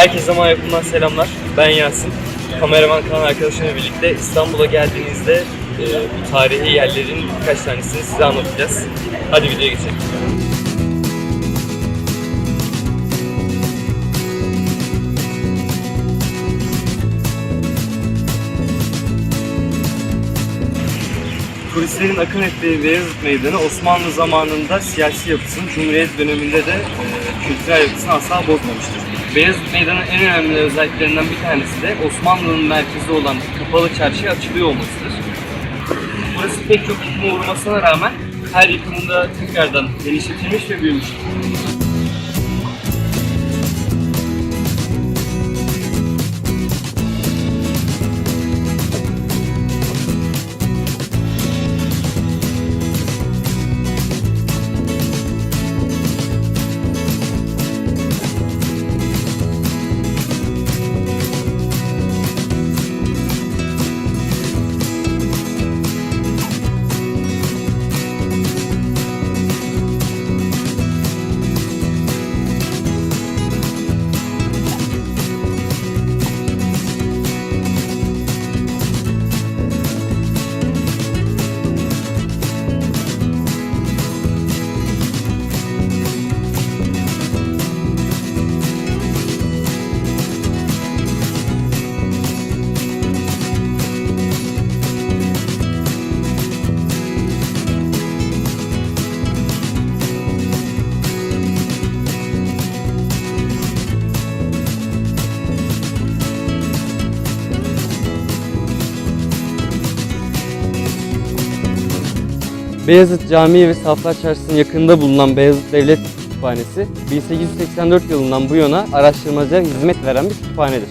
Herkese Mayapım'dan selamlar. Ben Yasin. Kameraman kalan arkadaşımla birlikte İstanbul'a geldiğinizde e, bu tarihi yerlerin birkaç tanesini size anlatacağız. Hadi videoya geçelim. Turistlerin akın ettiği Beyazıt Meydanı Osmanlı zamanında siyasi yapısını, Cumhuriyet döneminde de e, kültürel yapısını asla bozmamıştır. Beyazıt Meydanı'nın en önemli özelliklerinden bir tanesi de Osmanlı'nın merkezi olan Kapalı Çarşı'ya açılıyor olmasıdır. Burası pek çok yıkıma uğramasına rağmen her yıkımında tekrardan genişletilmiş ve büyümüştür. Beyazıt Camii ve Saflar Çarşısı'nın yakınında bulunan Beyazıt Devlet Kütüphanesi 1884 yılından bu yana araştırmacıya hizmet veren bir kütüphanedir.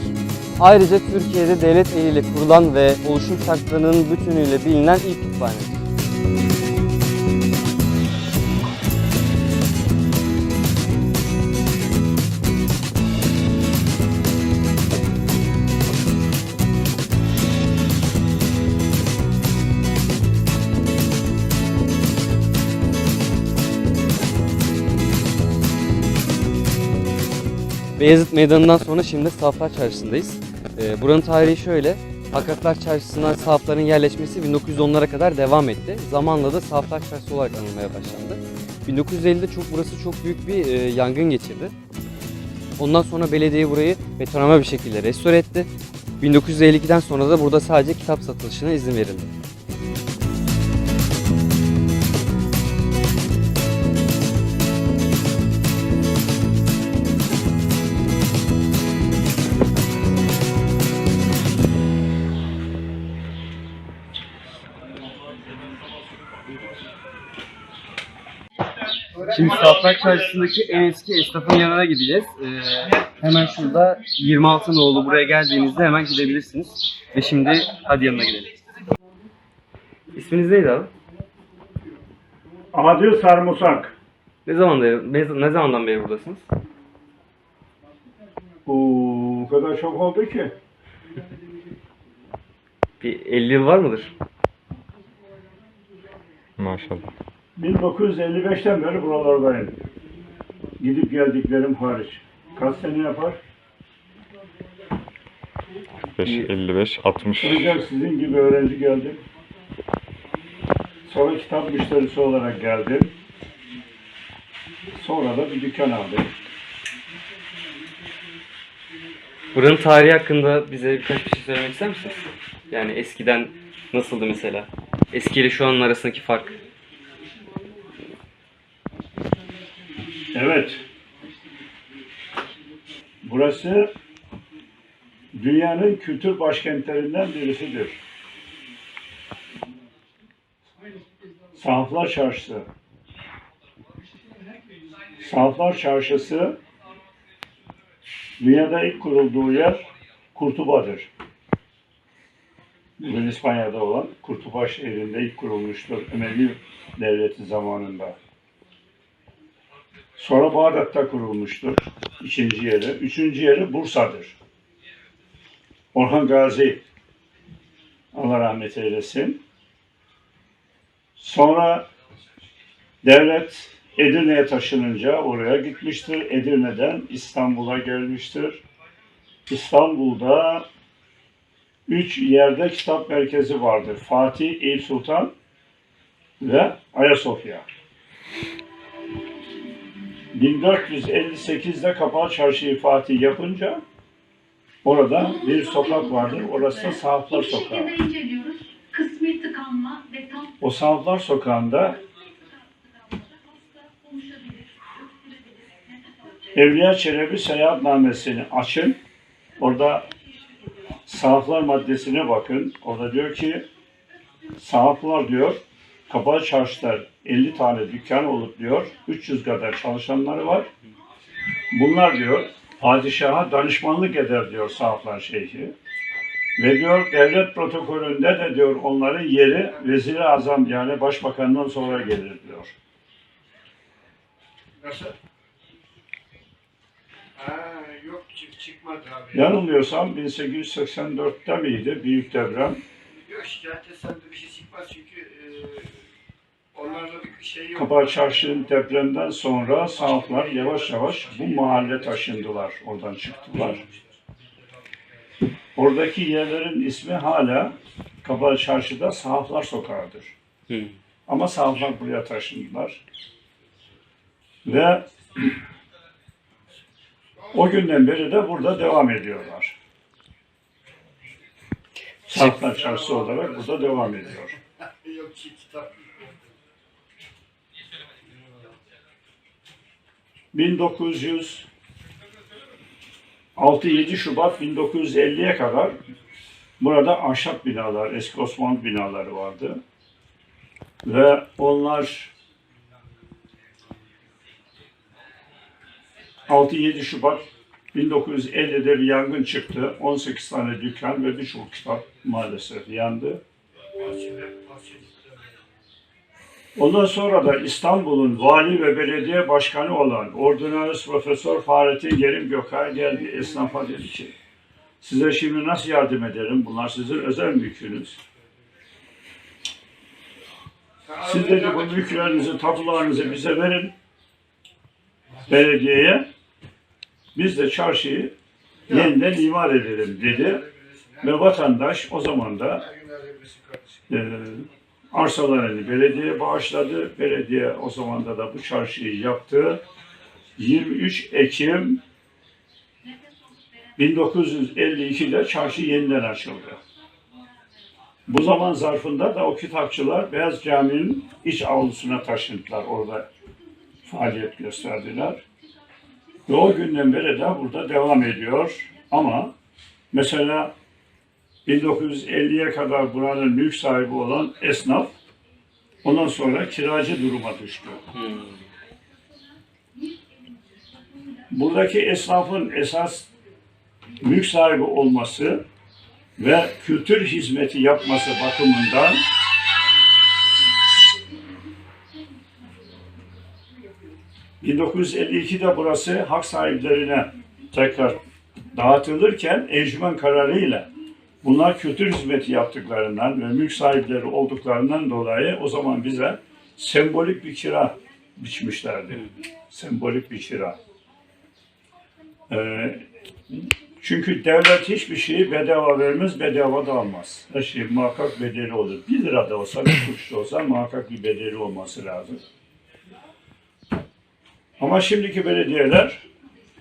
Ayrıca Türkiye'de devlet eliyle kurulan ve oluşum şartlarının bütünüyle bilinen ilk kütüphanedir. Beyazıt Meydanı'ndan sonra şimdi Saflar Çarşısı'ndayız. Ee, buranın tarihi şöyle. Akaklar Çarşısı'na safların yerleşmesi 1910'lara kadar devam etti. Zamanla da Saflar Çarşısı olarak anılmaya başlandı. 1950'de çok burası çok büyük bir e, yangın geçirdi. Ondan sonra belediye burayı betonarme bir şekilde restore etti. 1952'den sonra da burada sadece kitap satılışına izin verildi. Saflar Çarşısı'ndaki en eski esnafın yanına gideceğiz. Ee, hemen şurada 26 nolu buraya geldiğinizde hemen gidebilirsiniz. Ve şimdi hadi yanına gidelim. İsminiz neydi abi? Adil Sarımsak. Ne zaman ne, ne zamandan beri buradasınız? Oo, o kadar çok oldu ki. Bir 50 yıl var mıdır? Maşallah. 1955'ten beri buralardayım. Gidip geldiklerim hariç. Kaç sene yapar? 5, 55, 60. Önce sizin gibi öğrenci geldim. Sonra kitap müşterisi olarak geldim. Sonra da bir dükkan aldım. Buranın tarihi hakkında bize birkaç bir şey söylemek ister misiniz? Yani eskiden nasıldı mesela? Eski ile şu anın arasındaki fark. Evet. Burası dünyanın kültür başkentlerinden birisidir. Sahaflar Çarşısı. Sahaflar Çarşısı dünyada ilk kurulduğu yer Kurtuba'dır. Bugün İspanya'da olan Kurtuba şehrinde ilk kurulmuştur Emevi Devleti zamanında. Sonra Bağdat'ta kurulmuştur. ikinci yeri. Üçüncü yeri Bursa'dır. Orhan Gazi Allah rahmet eylesin. Sonra devlet Edirne'ye taşınınca oraya gitmiştir. Edirne'den İstanbul'a gelmiştir. İstanbul'da üç yerde kitap merkezi vardır. Fatih, Eyüp Sultan ve Ayasofya. 1458'de Kapalı Çarşı'yı Fatih yapınca orada bir sokak vardır. Orası da Sahaflar Sokağı. O Sahaflar Sokağı'nda Evliya Çelebi seyahatnamesini açın. Orada sahaflar maddesine bakın. Orada diyor ki sahaflar diyor kapalı çarşıda 50 tane dükkan olup diyor 300 kadar çalışanları var. Bunlar diyor padişaha danışmanlık eder diyor sahaflar şeyhi. Ve diyor devlet protokolünde de diyor onların yeri vezir-i azam yani başbakandan sonra gelir diyor. Nasıl? Ha, yok çık çıkmadı abi. Yanılmıyorsam 1884'te miydi büyük deprem? Yok şikayet etsen de bir şey çıkmaz çünkü e, onlarda bir şey yok. Kapalı Çarşı'nın depremden sonra sahaflar yavaş yavaş bu mahalle taşındılar. Oradan çıktılar. Oradaki yerlerin ismi hala Kapalı Çarşı'da Sahaflar Sokağı'dır. Hı. Ama sahaflar buraya taşındılar. Ve o günden beri de burada devam ediyorlar. Sahaflar Çarşısı olarak burada devam ediyor. yok ki kitap. 1900 6-7 Şubat 1950'ye kadar burada ahşap binalar, eski Osmanlı binaları vardı. Ve onlar 6-7 Şubat 1950'de bir yangın çıktı. 18 tane dükkan ve birçok kitap maalesef yandı. Ondan sonra da İstanbul'un vali ve belediye başkanı olan Ordinarius Profesör Fahrettin Yerim Gökay geldi esnafa dedi ki size şimdi nasıl yardım ederim? Bunlar sizin özel mülkünüz. Siz dedi bu mülklerinizi, tapularınızı bize verin belediyeye. Biz de çarşıyı yeniden imar edelim dedi. Ve vatandaş o zaman da e, arsalarını belediye bağışladı. Belediye o zaman da bu çarşıyı yaptı. 23 Ekim 1952'de çarşı yeniden açıldı. Bu zaman zarfında da o kitapçılar Beyaz Cami'nin iç avlusuna taşındılar. Orada faaliyet gösterdiler. Ve o günden beri de burada devam ediyor. Ama mesela 1950'ye kadar buranın mülk sahibi olan esnaf ondan sonra kiracı duruma düştü. Buradaki esnafın esas mülk sahibi olması ve kültür hizmeti yapması bakımından ...1952'de burası hak sahiplerine tekrar dağıtılırken encümen kararıyla bunlar kültür hizmeti yaptıklarından ve mülk sahipleri olduklarından dolayı o zaman bize sembolik bir kira biçmişlerdi. Sembolik bir kira. Ee, çünkü devlet hiçbir şeyi bedava vermez, bedava da almaz. Her şey muhakkak bedeli olur. Bir lira da olsa, bir kuruş da olsa muhakkak bir bedeli olması lazım. Ama şimdiki belediyeler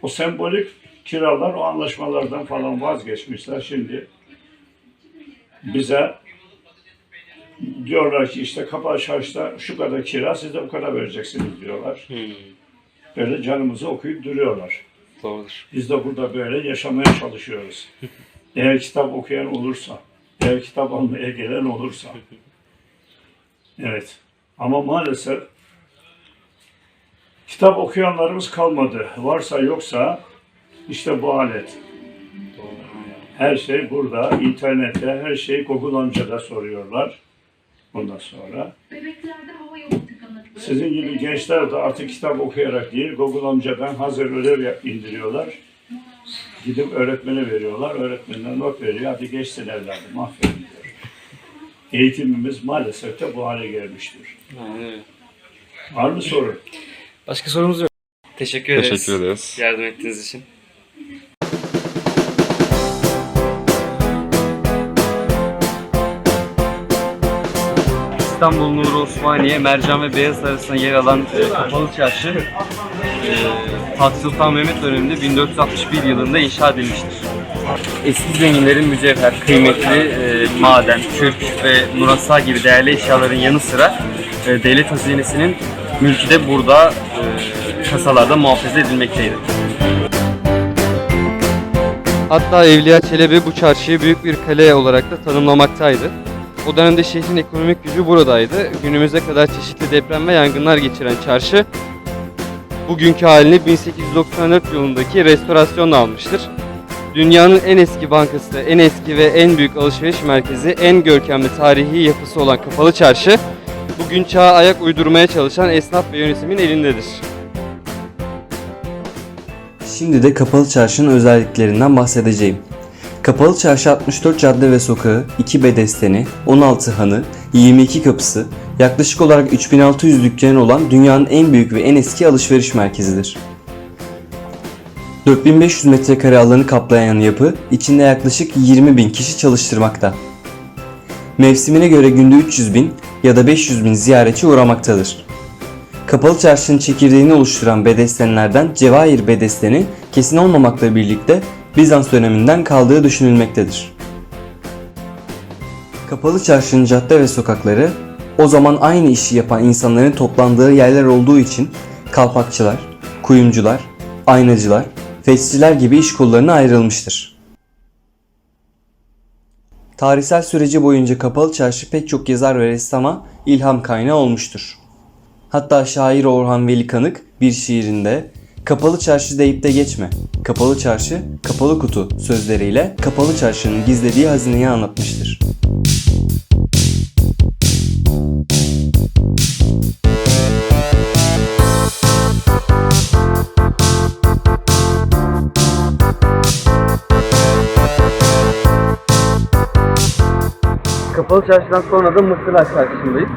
o sembolik kiralar, o anlaşmalardan falan vazgeçmişler. Şimdi bize diyorlar ki işte kapalı çarşıda şu kadar kira siz de bu kadar vereceksiniz diyorlar. Hı. Böyle canımızı okuyup duruyorlar. Doğrudur. Biz de burada böyle yaşamaya çalışıyoruz. Eğer kitap okuyan olursa, eğer kitap almaya gelen olursa. Evet. Ama maalesef kitap okuyanlarımız kalmadı. Varsa yoksa işte bu alet. Her şey burada, internette, her şey Google amcada soruyorlar. Ondan sonra bebeklerde hava yolu tıkanıklığı. sizin gibi gençler de artık kitap okuyarak değil, Google amcadan hazır ödev yap- indiriyorlar. Gidip öğretmene veriyorlar, öğretmenler not veriyor. Hadi geçsin evladım, aferin diyor. Eğitimimiz maalesef de bu hale gelmiştir. Aynen öyle. Var mı sorun? Başka sorumuz yok. Teşekkür ederiz. Teşekkür ederiz. Yardım ettiğiniz için. İstanbul Nuri Osmaniye, Mercan ve Beyaz arasında yer alan e, kapalı çarşı e, Fatih Sultan Mehmet döneminde 1461 yılında inşa edilmiştir. Eski zenginlerin mücevher, kıymetli e, maden, kürk ve murassa gibi değerli eşyaların yanı sıra e, devlet hazinesinin mülkü de burada e, kasalarda muhafaza edilmekteydi. Hatta Evliya Çelebi bu çarşıyı büyük bir kale olarak da tanımlamaktaydı. O dönemde şehrin ekonomik gücü buradaydı. Günümüze kadar çeşitli deprem ve yangınlar geçiren çarşı bugünkü halini 1894 yılındaki restorasyonla almıştır. Dünyanın en eski bankası, en eski ve en büyük alışveriş merkezi, en görkemli tarihi yapısı olan Kapalı Çarşı, bugün çağa ayak uydurmaya çalışan esnaf ve yönetimin elindedir. Şimdi de Kapalı Çarşı'nın özelliklerinden bahsedeceğim. Kapalı Çarşı 64 cadde ve sokağı, 2 bedesteni, 16 hanı, 22 kapısı, yaklaşık olarak 3600 dükkanı olan dünyanın en büyük ve en eski alışveriş merkezidir. 4500 metrekare alanı kaplayan yapı içinde yaklaşık 20 bin kişi çalıştırmakta. Mevsimine göre günde 300 bin ya da 500 bin ziyaretçi uğramaktadır. Kapalı çarşının çekirdeğini oluşturan bedestenlerden Cevahir bedesteni kesin olmamakla birlikte Bizans döneminden kaldığı düşünülmektedir. Kapalı çarşının cadde ve sokakları o zaman aynı işi yapan insanların toplandığı yerler olduğu için kalpakçılar, kuyumcular, aynacılar, fesçiler gibi iş kollarına ayrılmıştır. Tarihsel süreci boyunca Kapalı Çarşı pek çok yazar ve ressama ilham kaynağı olmuştur. Hatta şair Orhan Veli Kanık bir şiirinde Kapalı çarşı deyip de geçme. Kapalı çarşı, kapalı kutu sözleriyle kapalı çarşının gizlediği hazineyi anlatmıştır. Kapalı Çarşı'dan sonra da Mısırlar Çarşısı'ndayız.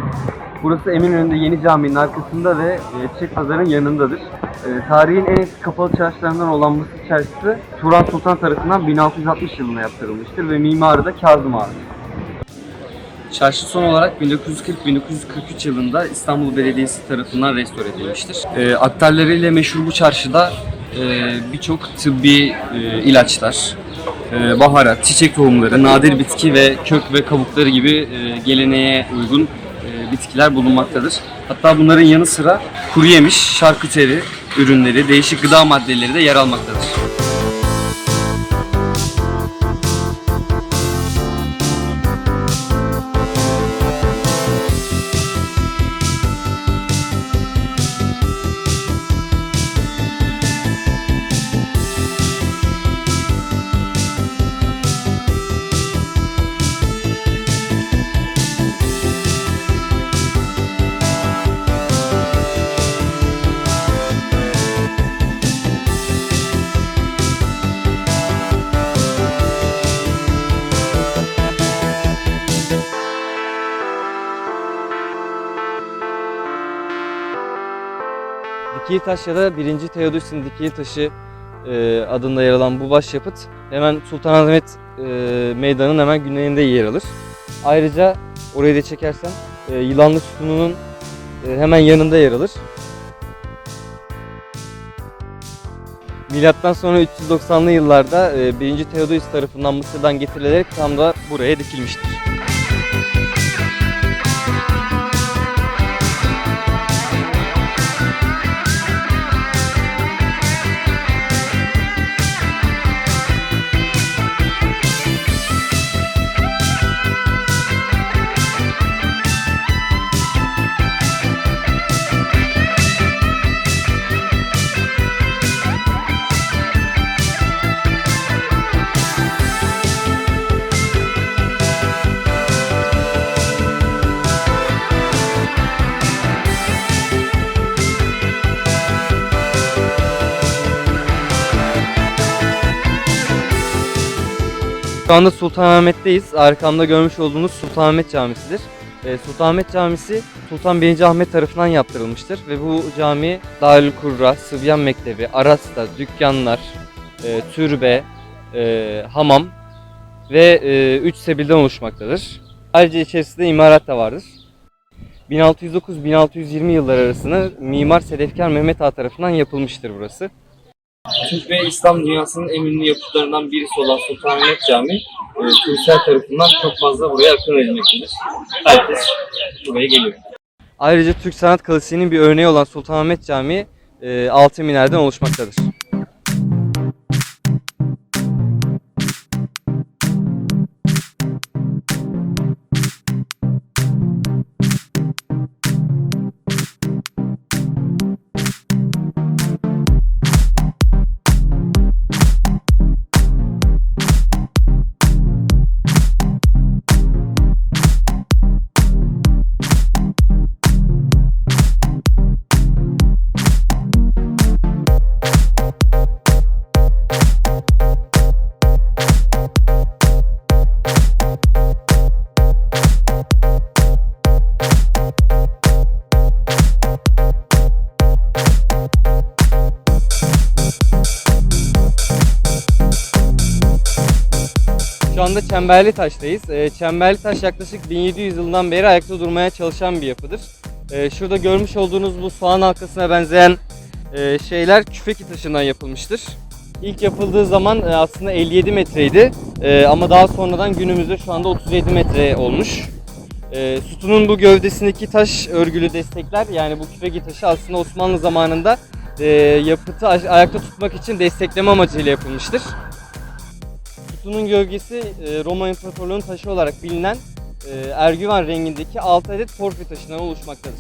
Burası Eminönü'nde Yeni Cami'nin arkasında ve e, Çift Pazar'ın yanındadır. E, tarihin en eski kapalı çarşılarından olan Mısır Çarşısı Turan Sultan tarafından 1660 yılında yaptırılmıştır ve mimarı da Kazım Ağa'dır. Çarşı son olarak 1940-1943 yılında İstanbul Belediyesi tarafından restore edilmiştir. E, aktarlarıyla meşhur bu çarşıda e, birçok tıbbi e, ilaçlar, e, baharat, çiçek tohumları, nadir bitki ve kök ve kabukları gibi e, geleneğe uygun bitkiler bulunmaktadır. Hatta bunların yanı sıra kuru yemiş, şarküteri ürünleri, değişik gıda maddeleri de yer almaktadır. Dikili taş ya da 1. Teodos'un dikili taşı e, adında yer alan bu başyapıt hemen Sultanahmet e, Meydanı'nın hemen güneyinde yer alır. Ayrıca orayı da çekersen e, Yılanlı Sütunu'nun e, hemen yanında yer alır. Milattan sonra 390'lı yıllarda e, 1. Theodosius tarafından Mısır'dan getirilerek tam da buraya dikilmiştir. Şu anda Sultanahmet'teyiz. Arkamda görmüş olduğunuz Sultanahmet Camisi'dir. Ee, Sultanahmet Camisi Sultan 1. Ahmet tarafından yaptırılmıştır ve bu cami Darül Kurra, Sıbyan Mektebi, Arasta, dükkanlar, e, türbe, e, hamam ve 3 sebilden oluşmaktadır. Ayrıca içerisinde imarat da vardır. 1609-1620 yılları arasında Mimar Sedefkar Mehmet Ağa tarafından yapılmıştır burası. Türk ve İslam dünyasının en ünlü yapıtlarından birisi olan Sultanahmet Camii, e, turistler tarafından çok fazla buraya akın edilmektedir. Herkes buraya geliyor. Ayrıca Türk sanat klasiğinin bir örneği olan Sultanahmet Camii e, altı minareden oluşmaktadır. Anda Çemberli Taş'tayız. Ee, Çemberli Taş yaklaşık 1700 yılından beri ayakta durmaya çalışan bir yapıdır. Ee, şurada görmüş olduğunuz bu soğan halkasına benzeyen e, şeyler küfeki taşından yapılmıştır. İlk yapıldığı zaman e, aslında 57 metreydi E, ama daha sonradan günümüzde şu anda 37 metre olmuş. Sütunun bu gövdesindeki taş örgülü destekler yani bu küfeki taşı aslında Osmanlı zamanında e, yapıtı ay- ayakta tutmak için destekleme amacıyla yapılmıştır. Sütunun gölgesi e, Roma İmparatorluğu'nun taşı olarak bilinen e, ergüven rengindeki 6 adet porfir taşından oluşmaktadır.